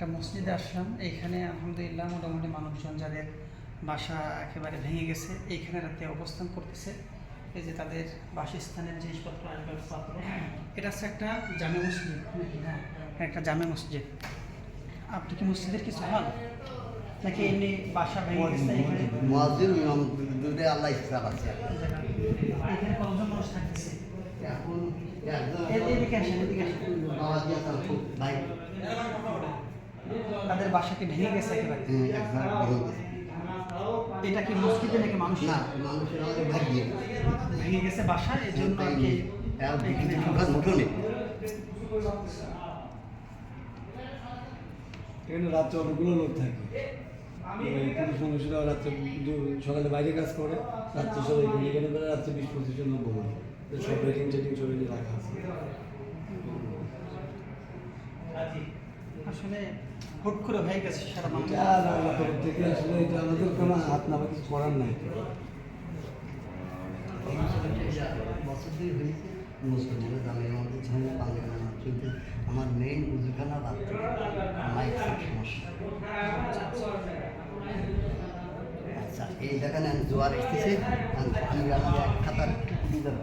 একটা মসজিদে আসলাম। এইখানে আলহামদুলিল্লাহ মোটামুটি মানুষজন যাদের বাসা একেবারে ভেঙে গেছে এইখানে রাতে অবস্থান করতেছে। এই যে তাদের বাসস্থানের জিনিসপত্র আসবাবপত্র। এটা হচ্ছে একটা জামে মসজিদ। হ্যাঁ একটা জামে মসজিদ। আপনি কি মসজিদের কিছু হন নাকি এমনি বাসা ভেঙে গেছে মসজিদ আল্লাহ আছে। এখানে কতজন মানুষ থাকতেছে? এখন এদিকে আসেন এদিকে আসেন। আওয়াজ বাসাকে ভেঙে গেছে একেবারে। এটা কি মসজিদে নাকি মানুষ না মানুষের আমাদের ভাগ্যে ভেঙে গেছে বাসা এই জন্য আর কি এখানে ঢোকার মতো নেই এখানে রাত্রে অনেকগুলো লোক থাকে। পুলিশ মানুষেরা রাত্রে সকালে বাইরে কাজ করে রাত্রে সবাই এখানে এখানে বেলা রাত্রে বিশ পঁচিশ জন লোক ঘুমায় সব রেটিং টেটিং সব এনে রাখা আছে। আসলে হুট করে হয়ে গেছে সারা থেকে আসলে এটা আমাদের কোনো হাত না কিছু করার নাই। মুসলমানের দামের মধ্যে ঝামেলা পাঞ্জাবে আমার কিন্তু আমার মেইন উজুখানা বাথরুম মাইক সমস্যা। আচ্ছা এই দেখেন আমি জোয়ার এসেছে আমি আমি আমাদের এক খাতার দিয়ে দেবো?